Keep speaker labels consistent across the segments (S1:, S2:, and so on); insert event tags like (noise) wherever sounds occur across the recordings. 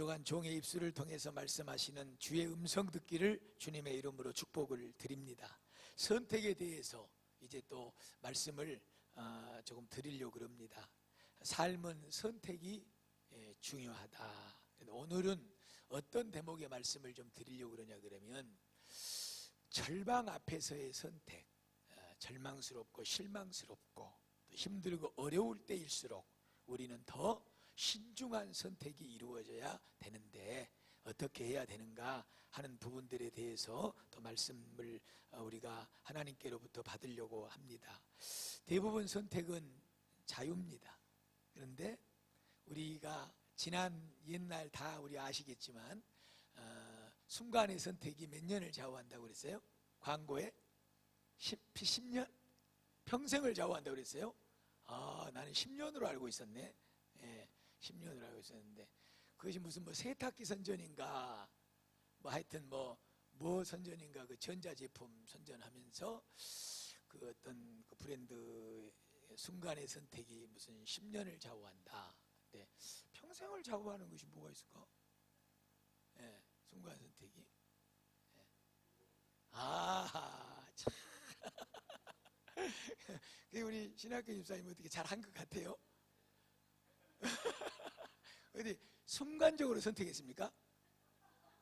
S1: 요한 종의 입술을 통해서 말씀하시는 주의 음성 듣기를 주님의 이름으로 축복을 드립니다. 선택에 대해서 이제 또 말씀을 아, 조금 드리려고 그럽니다. 삶은 선택이 예, 중요하다. 오늘은 어떤 대목의 말씀을 좀 드리려고 그러냐 그러면 절망 앞에서의 선택, 아, 절망스럽고 실망스럽고 또 힘들고 어려울 때일수록 우리는 더 신중한 선택이 이루어져야 되는데 어떻게 해야 되는가 하는 부분들에 대해서 또 말씀을 어, 우리가 하나님께로부터 받으려고 합니다. 대부분 선택은 자유입니다. 그런데 우리가 지난 옛날 다 우리 아시겠지만 어, 순간의 선택이 몇 년을 좌우한다고 그랬어요? 광고에 10, 10년? 평생을 좌우한다고 그랬어요? 아, 나는 10년으로 알고 있었네. 예, 10년으로 알고 있었는데 그것이 무슨 뭐 세탁기 선전인가 뭐 하여튼 뭐, 뭐 선전인가 그 전자제품 선전하면서 그 어떤 그 브랜드 순간의 선택이 무슨 10년을 좌우한다. 네. 평생을 좌우하는 것이 뭐가 있을까? 예, 순간 선택이. 예. 아, 참. (laughs) 그 우리 신학교 집사님 어떻게 잘 한 것 같아요? (laughs) 어디 순간적으로 선택했습니까?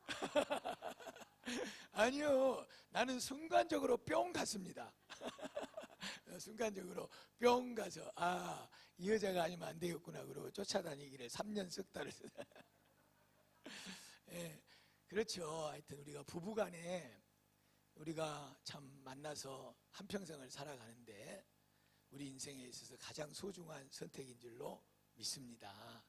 S1: (laughs) 아니요, 나는 순간적으로 뿅 갔습니다. (laughs) 순간적으로 뿅 가서 아, 이 여자가 아니면 안 되겠구나 그러고 쫓아다니기를 3년 석 달을 예, 그렇죠. 하여튼 우리가 부부간에 우리가 참 만나서 한평생을 살아가는데 우리 인생에 있어서 가장 소중한 선택인 줄로 믿습니다.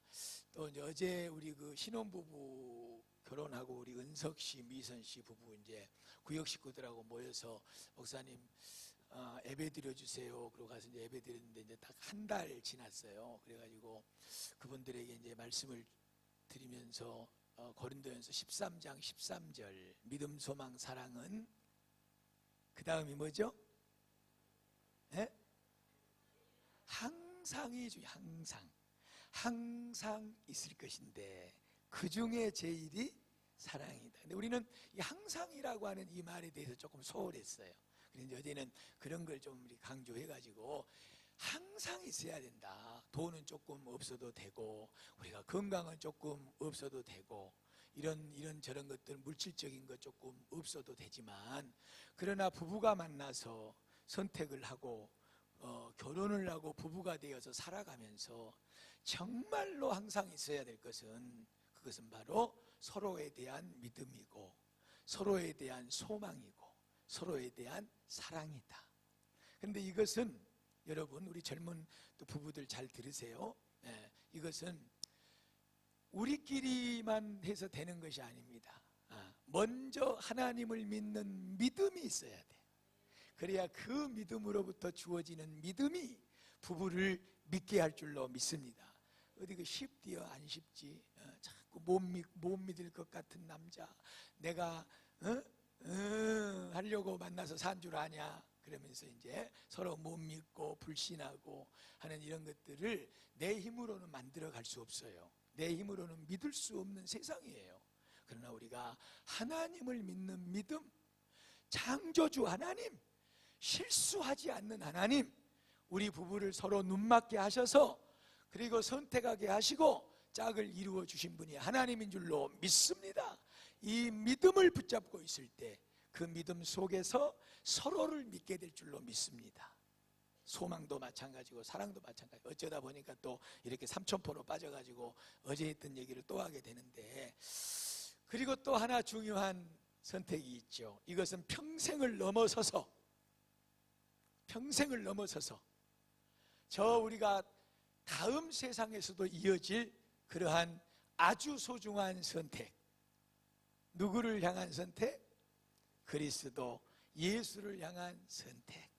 S1: 또 어제 우리 그 신혼부부 결혼하고 우리 은석 씨, 미선 씨 부부 이제 구역 식구들하고 모여서 목사님 어, 예배 드려 주세요. 그러고 가서 이제 예배 드렸는데 이제 딱 한 달 지났어요. 그래가지고 그분들에게 이제 말씀을 드리면서 어, 고린도전서 13장 13절 믿음, 소망, 사랑은 그 다음이 뭐죠? 예? 항상이 중 항상 항상 있을 것인데 그 중에 제일이 사랑이다. 근데 우리는 이 항상이라고 하는 이 말에 대해서 조금 소홀했어요. 그런데 어제는 그런 걸 좀 우리 강조해가지고 항상 있어야 된다. 돈은 조금 없어도 되고 우리가 건강은 조금 없어도 되고 이런 이런 저런 것들 물질적인 것 조금 없어도 되지만 그러나 부부가 만나서 선택을 하고 어, 결혼을 하고 부부가 되어서 살아가면서 정말로 항상 있어야 될 것은 그것은 바로 서로에 대한 믿음이고 서로에 대한 소망이고 서로에 대한 사랑이다. 근데 이것은 여러분 우리 젊은 또 부부들 잘 들으세요. 예, 이것은 우리끼리만 해서 되는 것이 아닙니다. 아, 먼저 하나님을 믿는 믿음이 있어야 돼. 그래야 그 믿음으로부터 주어지는 믿음이 부부를 믿게 할 줄로 믿습니다. 어디 그 쉽디요 안 쉽지? 어, 자꾸 못, 믿, 못 믿을 것 같은 남자, 내가 어? 어, 하려고 만나서 산 줄 아냐? 그러면서 이제 서로 못 믿고 불신하고 하는 이런 것들을 내 힘으로는 만들어 갈 수 없어요. 내 힘으로는 믿을 수 없는 세상이에요. 그러나 우리가 하나님을 믿는 믿음, 창조주 하나님, 실수하지 않는 하나님, 우리 부부를 서로 눈 맞게 하셔서 그리고 선택하게 하시고 짝을 이루어 주신 분이 하나님인 줄로 믿습니다. 이 믿음을 붙잡고 있을 때 그 믿음 속에서 서로를 믿게 될 줄로 믿습니다. 소망도 마찬가지고 사랑도 마찬가지. 어쩌다 보니까 또 이렇게 삼천포로 빠져가지고 어제 했던 얘기를 또 하게 되는데 그리고 또 하나 중요한 선택이 있죠. 이것은 평생을 넘어서서 평생을 넘어서서 저 우리가 다음 세상에서도 이어질 그러한 아주 소중한 선택. 누구를 향한 선택? 그리스도 예수를 향한 선택.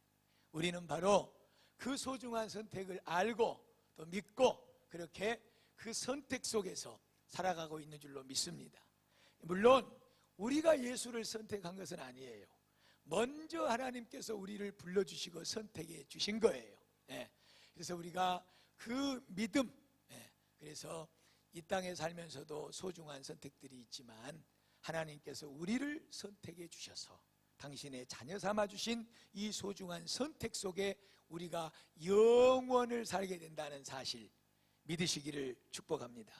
S1: 우리는 바로 그 소중한 선택을 알고 또 믿고 그렇게 그 선택 속에서 살아가고 있는 줄로 믿습니다. 물론 우리가 예수를 선택한 것은 아니에요. 먼저 하나님께서 우리를 불러주시고 선택해 주신 거예요. 예. 그래서 우리가 그 믿음, 예. 그래서 이 땅에 살면서도 소중한 선택들이 있지만 하나님께서 우리를 선택해 주셔서 당신의 자녀 삼아 주신 이 소중한 선택 속에 우리가 영원을 살게 된다는 사실 믿으시기를 축복합니다.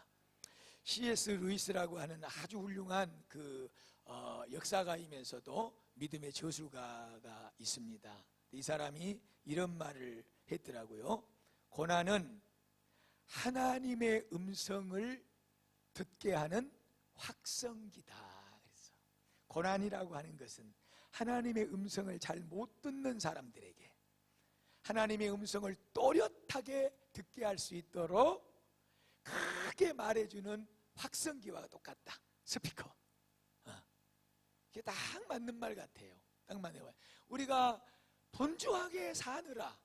S1: C.S. 루이스라고 하는 아주 훌륭한 그 어, 역사가이면서도 믿음의 저술가가 있습니다. 이 사람이 이런 말을 했더라고요. 고난은 하나님의 음성을 듣게 하는 확성기다. 그래서 고난이라고 하는 것은 하나님의 음성을 잘 못 듣는 사람들에게 하나님의 음성을 또렷하게 듣게 할 수 있도록 크게 말해주는 확성기와 똑같다. 스피커. 어. 이게 딱 맞는 말 같아요. 딱 맞는 말. 우리가 분주하게 사느라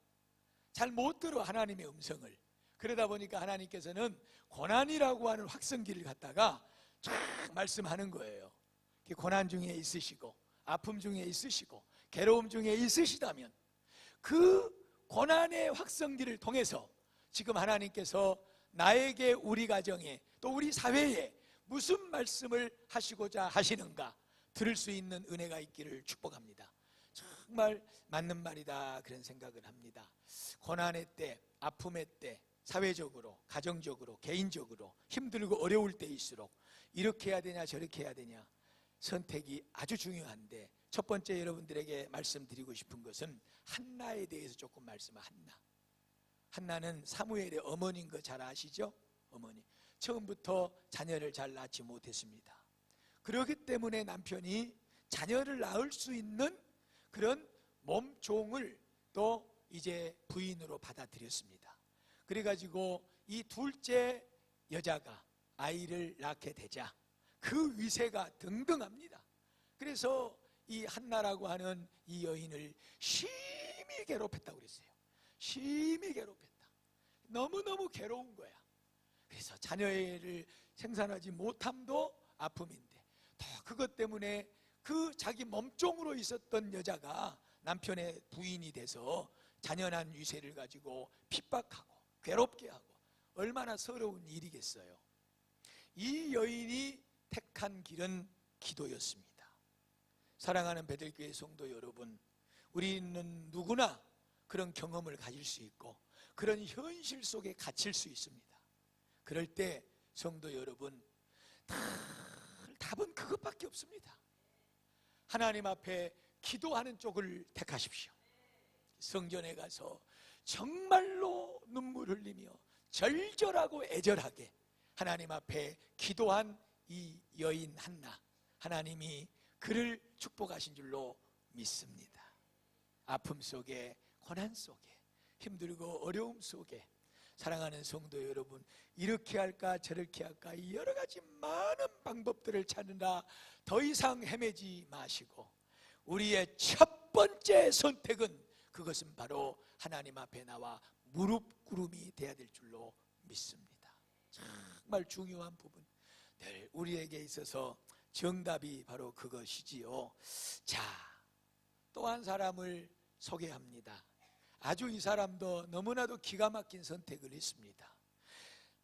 S1: 잘 못 들어 하나님의 음성을. 그러다 보니까 하나님께서는 고난이라고 하는 확성기를 갖다가 쫙 말씀하는 거예요. 고난 중에 있으시고 아픔 중에 있으시고 괴로움 중에 있으시다면 그 고난의 확성기를 통해서 지금 하나님께서 나에게 우리 가정에 또 우리 사회에 무슨 말씀을 하시고자 하시는가 들을 수 있는 은혜가 있기를 축복합니다. 정말 맞는 말이다 그런 생각을 합니다. 고난의 때, 아픔의 때, 사회적으로, 가정적으로, 개인적으로 힘들고 어려울 때일수록 이렇게 해야 되냐 저렇게 해야 되냐 선택이 아주 중요한데 첫 번째 여러분들에게 말씀드리고 싶은 것은 한나에 대해서 조금 말씀 한나. 한나는 사무엘의 어머니인 거 잘 아시죠? 어머니. 처음부터 자녀를 잘 낳지 못했습니다. 그렇기 때문에 남편이 자녀를 낳을 수 있는 그런 몸종을 또 이제 부인으로 받아들였습니다. 그래가지고 이 둘째 여자가 아이를 낳게 되자 그 위세가 등등합니다. 그래서 이 한나라고 하는 이 여인을 심히 괴롭혔다고 그랬어요. 심히 괴롭혔다. 너무너무 괴로운 거야. 그래서 자녀를 생산하지 못함도 아픔인데 더 그것 때문에 그 자기 몸종으로 있었던 여자가 남편의 부인이 돼서 자녀난 위세를 가지고 핍박하고 괴롭게 하고 얼마나 서러운 일이겠어요. 이 여인이 택한 길은 기도였습니다. 사랑하는 베들교회 성도 여러분, 우리는 누구나 그런 경험을 가질 수 있고 그런 현실 속에 갇힐 수 있습니다. 그럴 때 성도 여러분, 답은 그것밖에 없습니다. 하나님 앞에 기도하는 쪽을 택하십시오. 성전에 가서 정말로 눈물 흘리며 절절하고 애절하게 하나님 앞에 기도한 이 여인 한나 하나님이 그를 축복하신 줄로 믿습니다. 아픔 속에 고난 속에 힘들고 어려움 속에 사랑하는 성도 여러분 이렇게 할까 저렇게 할까 여러 가지 많은 방법들을 찾느라 더 이상 헤매지 마시고 우리의 첫 번째 선택은 그것은 바로 하나님 앞에 나와 무릎 꿇음이 돼야 될 줄로 믿습니다. 정말 중요한 부분. 늘 우리에게 있어서 정답이 바로 그것이지요. 자, 또 한 사람을 소개합니다. 아주 이 사람도 너무나도 기가 막힌 선택을 했습니다.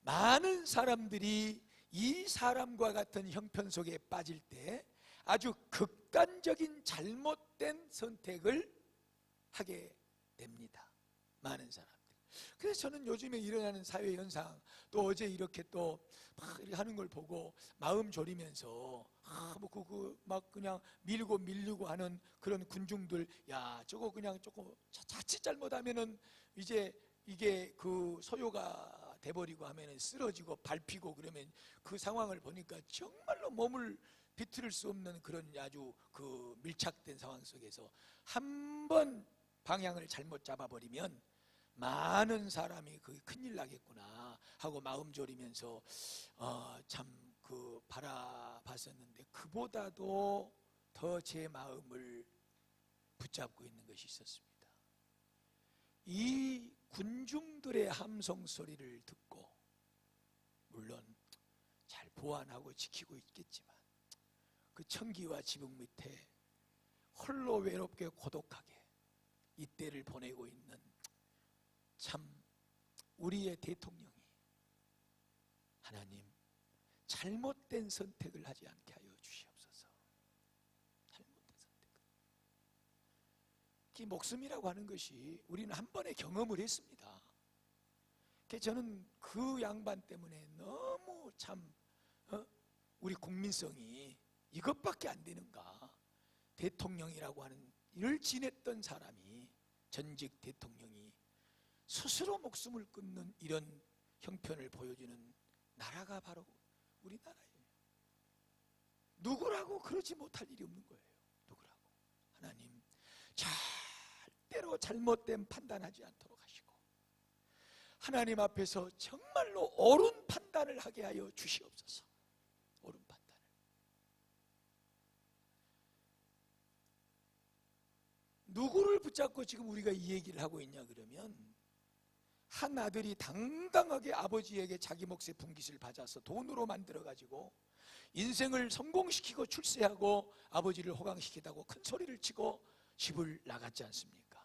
S1: 많은 사람들이 이 사람과 같은 형편 속에 빠질 때 아주 극단적인 잘못된 선택을 하게 됩니다. 많은 사람. 그래서 저는 요즘에 일어나는 사회 현상 또 어제 이렇게 또 막 하는 걸 보고 마음 졸이면서 아뭐그막 그, 그 그냥 밀고 밀리고 하는 그런 군중들 야 저거 그냥 조금 자칫 잘못하면은 이제 이게 그 소요가 돼버리고 하면은 쓰러지고 밟히고 그러면 그 상황을 보니까 정말로 몸을 비틀을 수 없는 그런 아주 그 밀착된 상황 속에서 한 번 방향을 잘못 잡아버리면 많은 사람이 그 큰일 나겠구나 하고 마음 졸이면서 어, 참 그 바라봤었는데 그보다도 더 제 마음을 붙잡고 있는 것이 있었습니다. 이 군중들의 함성 소리를 듣고 물론 잘 보완하고 지키고 있겠지만 그 청기와 지붕 밑에 홀로 외롭게 고독하게 이때를 보내고 있는 참 우리의 대통령이 하나님 잘못된 선택을 하지 않게 하여 주시옵소서. 잘못된 선택. 이 목숨이라고 하는 것이 우리는 한 번의 경험을 했습니다. 그래서 저는 그 양반 때문에 너무 참 어? 우리 국민성이 이것밖에 안 되는가? 대통령이라고 하는 일 지냈던 사람이 전직 대통령이 스스로 목숨을 끊는 이런 형편을 보여주는 나라가 바로 우리나라예요. 누구라고 그러지 못할 일이 없는 거예요. 누구라고. 하나님, 절대로 잘못된 판단하지 않도록 하시고, 하나님 앞에서 정말로 옳은 판단을 하게 하여 주시옵소서. 옳은 판단을. 누구를 붙잡고 지금 우리가 이 얘기를 하고 있냐 그러면 한 아들이 당당하게 아버지에게 자기 몫의 분깃을 받아서 돈으로 만들어 가지고 인생을 성공시키고 출세하고 아버지를 호강시키다고 큰 소리를 치고 집을 나갔지 않습니까?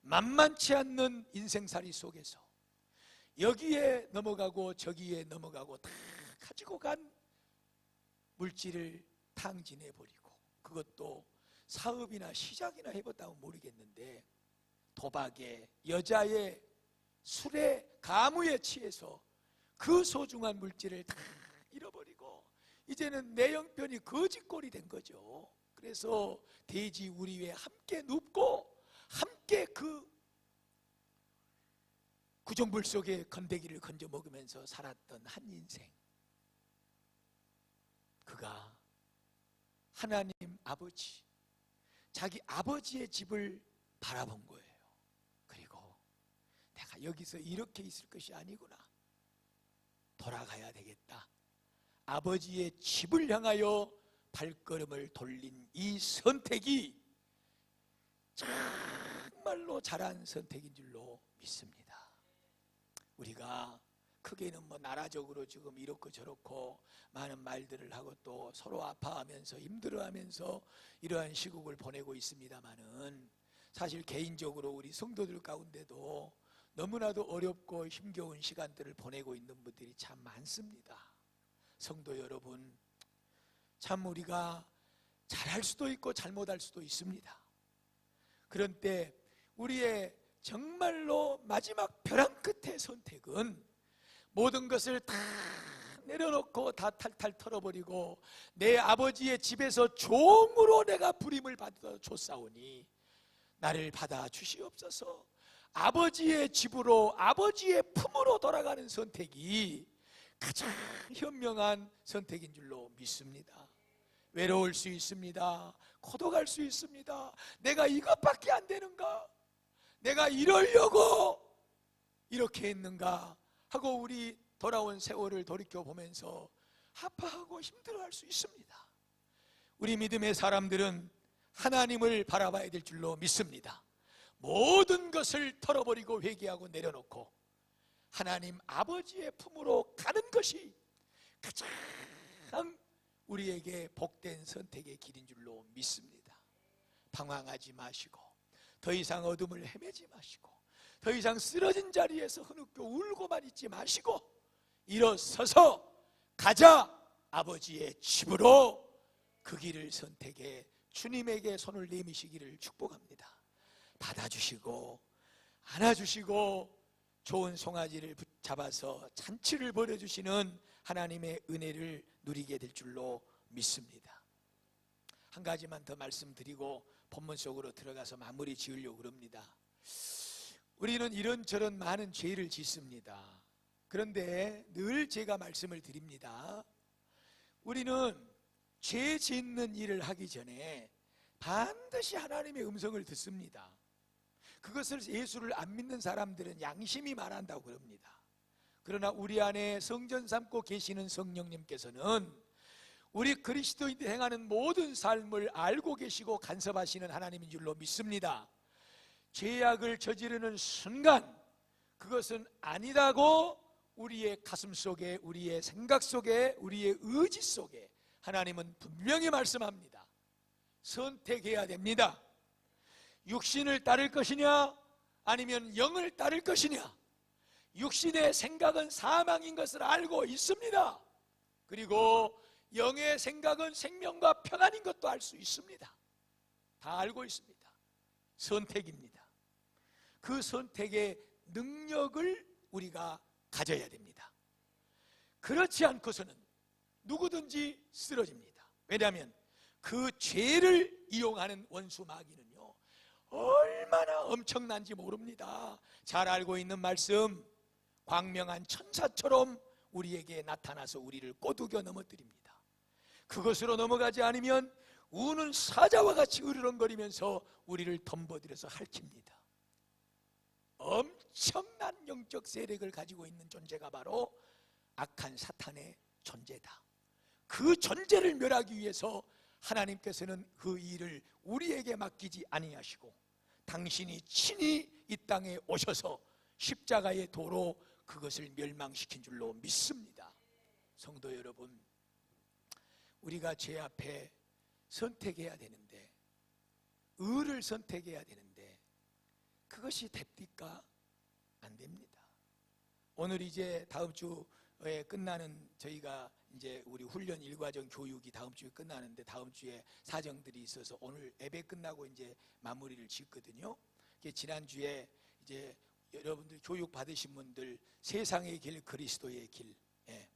S1: 만만치 않는 인생살이 속에서 여기에 넘어가고 저기에 넘어가고 다 가지고 간 물질을 탕진해 버리고 그것도 사업이나 시작이나 해봤다면 모르겠는데 도박에 여자의 술에 가무에 취해서 그 소중한 물질을 다 잃어버리고 이제는 내 형편이 거지꼴이 된 거죠. 그래서 돼지 우리 위에 함께 눕고 함께 그 구정불 속에 건더기를 건져 먹으면서 살았던 한 인생. 그가 하나님 아버지, 자기 아버지의 집을 바라본 거예요. 내가 여기서 이렇게 있을 것이 아니구나. 돌아가야 되겠다. 아버지의 집을 향하여 발걸음을 돌린 이 선택이 정말로 잘한 선택인 줄로 믿습니다. 우리가 크게는 뭐 나라적으로 지금 이렇고 저렇고 많은 말들을 하고 또 서로 아파하면서 힘들어하면서 이러한 시국을 보내고 있습니다만은 사실 개인적으로 우리 성도들 가운데도 너무나도 어렵고 힘겨운 시간들을 보내고 있는 분들이 참 많습니다. 성도 여러분, 참 우리가 잘할 수도 있고 잘못할 수도 있습니다. 그런 때 우리의 정말로 마지막 벼랑 끝의 선택은 모든 것을 다 내려놓고 다 탈탈 털어버리고 내 아버지의 집에서 종으로 내가 부림을 받아 줬사오니 나를 받아 주시옵소서 아버지의 집으로 아버지의 품으로 돌아가는 선택이 가장 현명한 선택인 줄로 믿습니다. 외로울 수 있습니다. 고독할 수 있습니다. 내가 이것밖에 안 되는가? 내가 이러려고 이렇게 했는가? 하고 우리 돌아온 세월을 돌이켜 보면서 아파하고 힘들어할 수 있습니다. 우리 믿음의 사람들은 하나님을 바라봐야 될 줄로 믿습니다. 모든 것을 털어버리고 회개하고 내려놓고 하나님 아버지의 품으로 가는 것이 가장 우리에게 복된 선택의 길인 줄로 믿습니다. 방황하지 마시고 더 이상 어둠을 헤매지 마시고 더 이상 쓰러진 자리에서 흐느껴 울고만 있지 마시고 일어서서 가자 아버지의 집으로 그 길을 선택해 주님에게 손을 내미시기를 축복합니다. 받아주시고 안아주시고 좋은 송아지를 붙잡아서 잔치를 벌여주시는 하나님의 은혜를 누리게 될 줄로 믿습니다. 한 가지만 더 말씀드리고 본문 속으로 들어가서 마무리 지으려고 그럽니다. 우리는 이런저런 많은 죄를 짓습니다. 그런데 늘 제가 말씀을 드립니다. 우리는 죄 짓는 일을 하기 전에 반드시 하나님의 음성을 듣습니다. 그것을 예수를 안 믿는 사람들은 양심이 말한다고 그럽니다. 그러나 우리 안에 성전 삼고 계시는 성령님께서는 우리 그리스도인들 행하는 모든 삶을 알고 계시고 간섭하시는 하나님인 줄로 믿습니다. 죄악을 저지르는 순간 그것은 아니다고 우리의 가슴 속에 우리의 생각 속에 우리의 의지 속에 하나님은 분명히 말씀합니다. 선택해야 됩니다. 육신을 따를 것이냐 아니면 영을 따를 것이냐 육신의 생각은 사망인 것을 알고 있습니다. 그리고 영의 생각은 생명과 평안인 것도 알 수 있습니다. 다 알고 있습니다. 선택입니다. 그 선택의 능력을 우리가 가져야 됩니다. 그렇지 않고서는 누구든지 쓰러집니다. 왜냐하면 그 죄를 이용하는 원수 마귀는요, 얼마나 엄청난지 모릅니다. 잘 알고 있는 말씀, 광명한 천사처럼 우리에게 나타나서 우리를 꼬드겨 넘어뜨립니다. 그것으로 넘어가지 않으면 우는 사자와 같이 으르렁거리면서 우리를 덤버들여서 핥힙니다. 엄청난 영적 세력을 가지고 있는 존재가 바로 악한 사탄의 존재다. 그 존재를 멸하기 위해서 하나님께서는 그 일을 우리에게 맡기지 아니하시고 당신이 친히 이 땅에 오셔서 십자가의 도로 그것을 멸망시킨 줄로 믿습니다. 성도 여러분, 우리가 죄 앞에 선택해야 되는데, 의를 선택해야 되는데, 그것이 됩니까? 안 됩니다. 오늘 이제 다음 주에 끝나는 저희가 이제 우리 훈련 일과정 교육이 다음 주에 끝나는데 다음 주에 사정들이 있어서 오늘 예배 끝나고 이제 마무리를 짓거든요. 그게 지난 주에 이제 여러분들 교육 받으신 분들 세상의 길 그리스도의 길 예.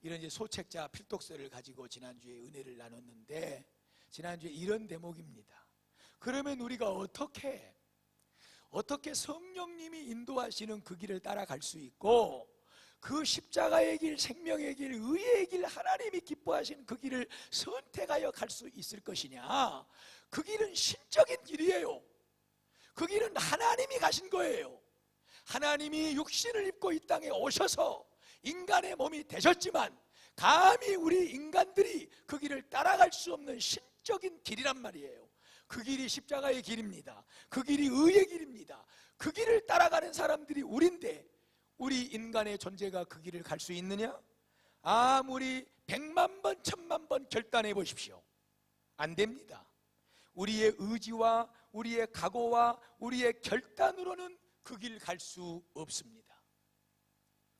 S1: 이런 이제 소책자 필독서를 가지고 지난 주에 은혜를 나눴는데 지난 주에 이런 대목입니다. 그러면 우리가 어떻게 어떻게 성령님이 인도하시는 그 길을 따라갈 수 있고 그 십자가의 길, 생명의 길, 의의 길, 하나님이 기뻐하시는 그 길을 선택하여 갈 수 있을 것이냐? 그 길은 신적인 길이에요. 그 길은 하나님이 가신 거예요. 하나님이 육신을 입고 이 땅에 오셔서 인간의 몸이 되셨지만 감히 우리 인간들이 그 길을 따라갈 수 없는 신적인 길이란 말이에요. 그 길이 십자가의 길입니다. 그 길이 의의 길입니다. 그 길을 따라가는 사람들이 우린데 우리 인간의 존재가 그 길을 갈 수 있느냐? 아무리 백만 번, 천만 번 결단해 보십시오. 안 됩니다. 우리의 의지와 우리의 각오와 우리의 결단으로는 그 길 갈 수 없습니다.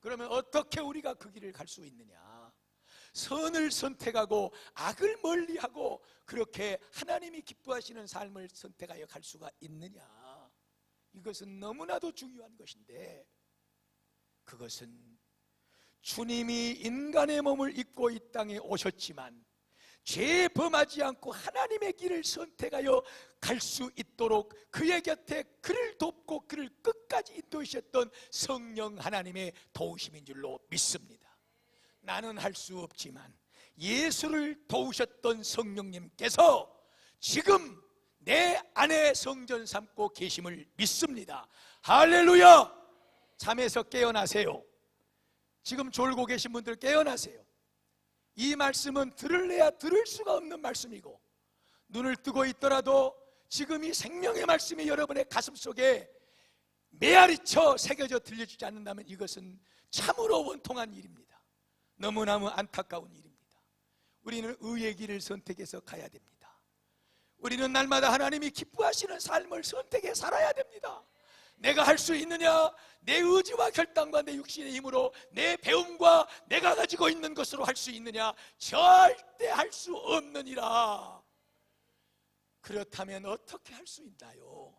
S1: 그러면 어떻게 우리가 그 길을 갈 수 있느냐? 선을 선택하고 악을 멀리하고 그렇게 하나님이 기뻐하시는 삶을 선택하여 갈 수가 있느냐? 이것은 너무나도 중요한 것인데 그것은 주님이 인간의 몸을 입고 이 땅에 오셨지만 죄 범하지 않고 하나님의 길을 선택하여 갈 수 있도록 그의 곁에 그를 돕고 그를 끝까지 인도하셨던 성령 하나님의 도우심인 줄로 믿습니다. 나는 할 수 없지만 예수를 도우셨던 성령님께서 지금 내 안에 성전 삼고 계심을 믿습니다. 할렐루야! 잠에서 깨어나세요. 지금 졸고 계신 분들 깨어나세요. 이 말씀은 들을래야 들을 수가 없는 말씀이고 눈을 뜨고 있더라도 지금 이 생명의 말씀이 여러분의 가슴 속에 메아리쳐 새겨져 들려주지 않는다면 이것은 참으로 원통한 일입니다. 너무너무 안타까운 일입니다. 우리는 의의 길을 선택해서 가야 됩니다. 우리는 날마다 하나님이 기뻐하시는 삶을 선택해 살아야 됩니다. 내가 할 수 있느냐? 내 의지와 결단과 내 육신의 힘으로 내 배움과 내가 가지고 있는 것으로 할 수 있느냐? 절대 할 수 없느니라. 그렇다면 어떻게 할 수 있나요?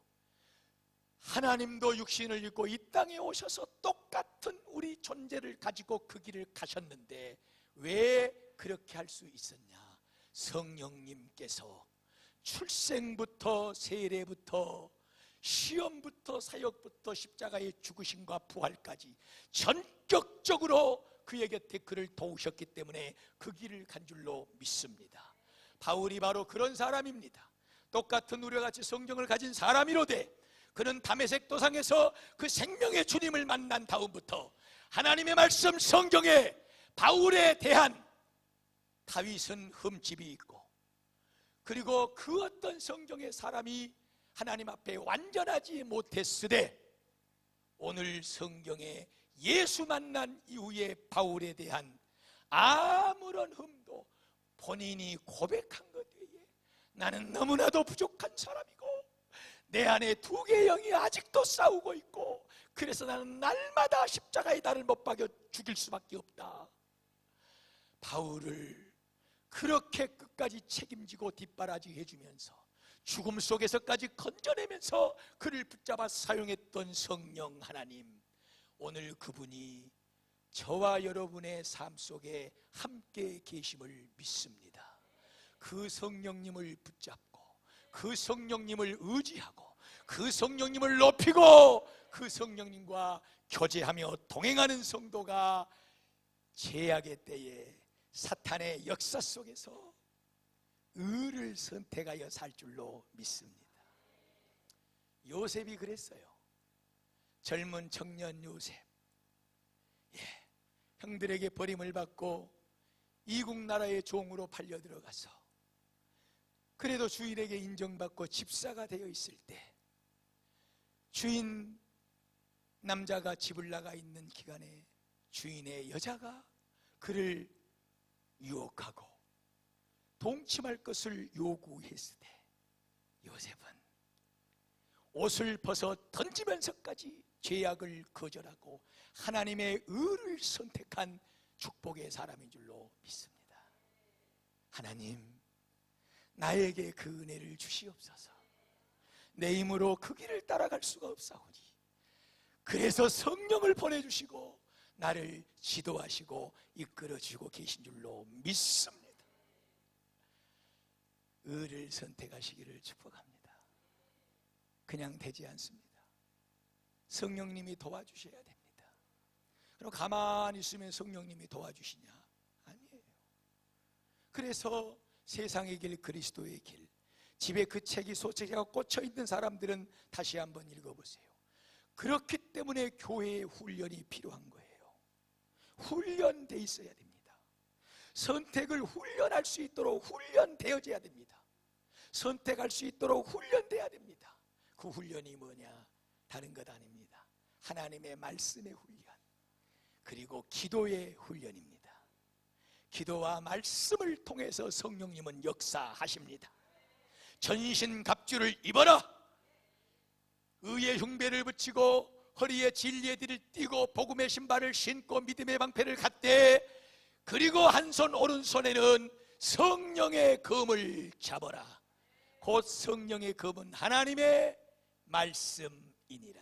S1: 하나님도 육신을 입고 이 땅에 오셔서 똑같은 우리 존재를 가지고 그 길을 가셨는데 왜 그렇게 할 수 있었냐? 성령님께서 출생부터 세례부터 시험부터 사역부터 십자가의 죽으심과 부활까지 전격적으로 곁에 그를 도우셨기 때문에 그 길을 간 줄로 믿습니다. 바울이 바로 그런 사람입니다. 똑같은 우리와 같이 성경을 가진 사람이로되 그는 담에색 도상에서 그 생명의 주님을 만난 다음부터 하나님의 말씀 성경에 바울에 대한 다윗은 흠집이 있고 그리고 그 어떤 성경의 사람이 하나님 앞에 완전하지 못했으되 오늘 성경에 예수 만난 이후에 바울에 대한 아무런 흠도 본인이 고백한 것 외에 나는 너무나도 부족한 사람이고 내 안에 두 개의 영이 아직도 싸우고 있고 그래서 나는 날마다 십자가에 나를 못 박여 죽일 수밖에 없다. 바울을 그렇게 끝까지 책임지고 뒷바라지 해주면서 죽음 속에서까지 건져내면서 그를 붙잡아 사용했던 성령 하나님 오늘 그분이 저와 여러분의 삶 속에 함께 계심을 믿습니다. 그 성령님을 붙잡고 그 성령님을 의지하고 그 성령님을 높이고 그 성령님과 교제하며 동행하는 성도가 제약의 때에 사탄의 역사 속에서 의를 선택하여 살 줄로 믿습니다. 요셉이 그랬어요. 젊은 청년 요셉. 예, 형들에게 버림을 받고 이국 나라의 종으로 팔려 들어가서 그래도 주인에게 인정받고 집사가 되어 있을 때 주인 남자가 집을 나가 있는 기간에 주인의 여자가 그를 유혹하고 동침할 것을 요구했을 때 요셉은 옷을 벗어 던지면서까지 죄악을 거절하고 하나님의 의를 선택한 축복의 사람인 줄로 믿습니다. 하나님, 나에게 그 은혜를 주시옵소서. 내 힘으로 그 길을 따라갈 수가 없사오니. 그래서 성령을 보내주시고 나를 지도하시고 이끌어주고 계신 줄로 믿습니다. 의를 선택하시기를 축복합니다. 그냥 되지 않습니다. 성령님이 도와주셔야 됩니다. 그럼 가만히 있으면 성령님이 도와주시냐? 아니에요. 그래서 세상의 길, 그리스도의 길, 집에 그 책이 소책이가 꽂혀 있는 사람들은 다시 한번 읽어보세요. 그렇기 때문에 교회의 훈련이 필요한 거예요. 훈련돼 있어야 됩니다. 선택을 훈련할 수 있도록 훈련되어져야 됩니다. 선택할 수 있도록 훈련돼야 됩니다. 그 훈련이 뭐냐? 다른 것 아닙니다. 하나님의 말씀의 훈련, 그리고 기도의 훈련입니다. 기도와 말씀을 통해서 성령님은 역사하십니다. 전신 갑주를 입어라. 의의 흉배를 붙이고 허리에 진리의 뒤를 띠고 복음의 신발을 신고 믿음의 방패를 갖되 그리고 한 손 오른손에는 성령의 검을 잡아라. 곧 성령의 검은 하나님의 말씀이니라.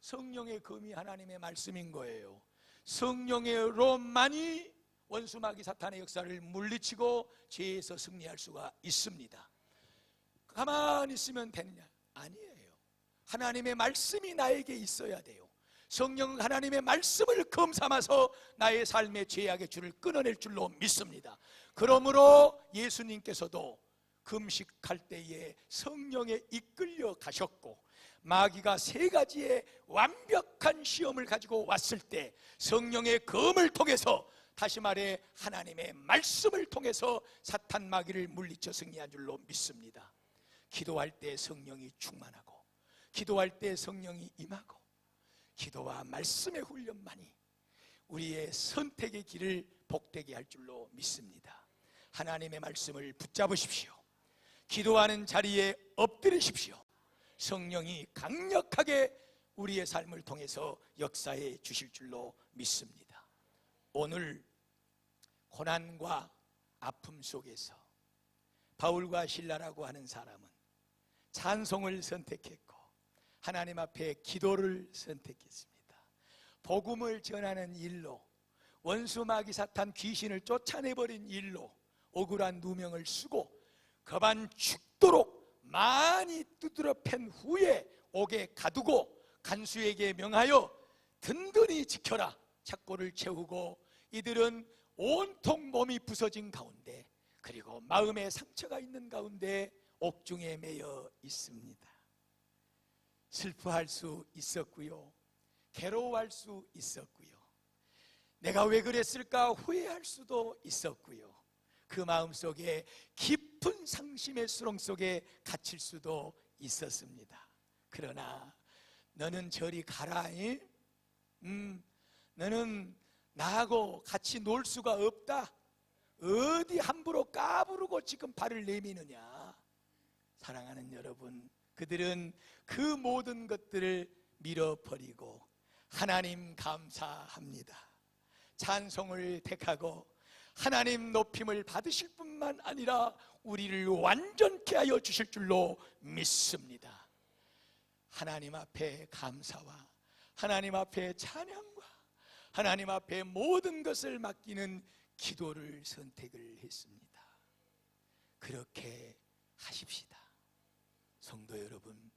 S1: 성령의 검이 하나님의 말씀인 거예요. 성령으로만이 원수마귀 사탄의 역사를 물리치고 죄에서 승리할 수가 있습니다. 가만히 있으면 되느냐? 아니에요. 하나님의 말씀이 나에게 있어야 돼요. 성령 하나님의 말씀을 검 삼아서 나의 삶의 죄악의 줄을 끊어낼 줄로 믿습니다. 그러므로 예수님께서도 금식할 때에 성령에 이끌려 가셨고 마귀가 세 가지의 완벽한 시험을 가지고 왔을 때 성령의 검을 통해서 다시 말해 하나님의 말씀을 통해서 사탄 마귀를 물리쳐 승리한 줄로 믿습니다. 기도할 때 성령이 충만하고 기도할 때 성령이 임하고 기도와 말씀의 훈련만이 우리의 선택의 길을 복되게 할 줄로 믿습니다. 하나님의 말씀을 붙잡으십시오. 기도하는 자리에 엎드리십시오. 성령이 강력하게 우리의 삶을 통해서 역사해 주실 줄로 믿습니다. 오늘 고난과 아픔 속에서 바울과 신라라고 하는 사람은 찬송을 선택했고 하나님 앞에 기도를 선택했습니다. 복음을 전하는 일로 원수 마귀 사탄 귀신을 쫓아내버린 일로 억울한 누명을 쓰고 거반 죽도록 많이 두드러 팬 후에 옥에 가두고 간수에게 명하여 든든히 지켜라 착고를 채우고 이들은 온통 몸이 부서진 가운데 그리고 마음에 상처가 있는 가운데 옥중에 매여 있습니다. 슬퍼할 수 있었고요. 괴로워할 수 있었고요. 내가 왜 그랬을까 후회할 수도 있었고요. 그 마음 속에 깊은 상심의 수렁 속에 갇힐 수도 있었습니다. 그러나 너는 저리 가라. 음, 너는 나하고 같이 놀 수가 없다. 어디 함부로 까부르고 지금 발을 내미느냐. 사랑하는 여러분, 그들은 그 모든 것들을 밀어버리고 하나님 감사합니다. 찬송을 택하고 하나님 높임을 받으실 뿐만 아니라 우리를 완전케 하여 주실 줄로 믿습니다. 하나님 앞에 감사와 하나님 앞에 찬양과 하나님 앞에 모든 것을 맡기는 기도를 선택을 했습니다. 그렇게 하십시다. 성도 여러분,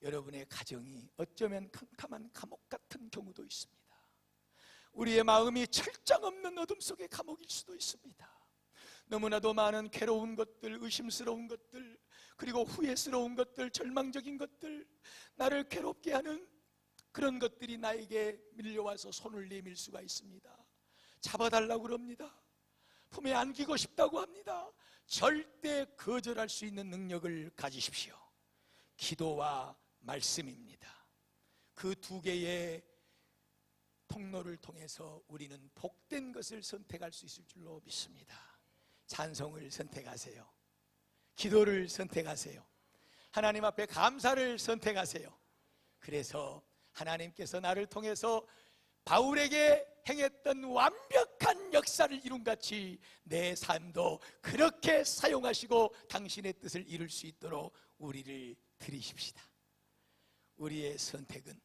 S1: 여러분의 가정이 어쩌면 캄캄한 감옥 같은 경우도 있습니다. 우리의 마음이 철장 없는 어둠 속의 감옥일 수도 있습니다. 너무나도 많은 괴로운 것들, 의심스러운 것들, 그리고 후회스러운 것들, 절망적인 것들, 나를 괴롭게 하는 그런 것들이 나에게 밀려와서 손을 내밀 수가 있습니다. 잡아달라고 그럽니다. 품에 안기고 싶다고 합니다. 절대 거절할 수 있는 능력을 가지십시오. 기도와 말씀입니다. 그 두 개의 통로를 통해서 우리는 복된 것을 선택할 수 있을 줄로 믿습니다. 찬송을 선택하세요. 기도를 선택하세요. 하나님 앞에 감사를 선택하세요. 그래서 하나님께서 나를 통해서 바울에게 행했던 완벽한 역사를 이룬 같이 내 삶도 그렇게 사용하시고 당신의 뜻을 이룰 수 있도록 우리를 들이십시다. 우리의 선택은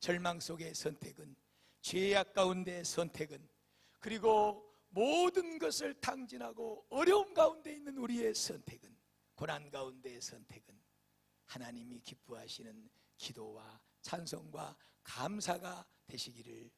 S1: 절망 속의 선택은 죄악 가운데의 선택은 그리고 모든 것을 탕진하고 어려움 가운데 있는 우리의 선택은 고난 가운데의 선택은 하나님이 기뻐하시는 기도와 찬송과 감사가 되시기를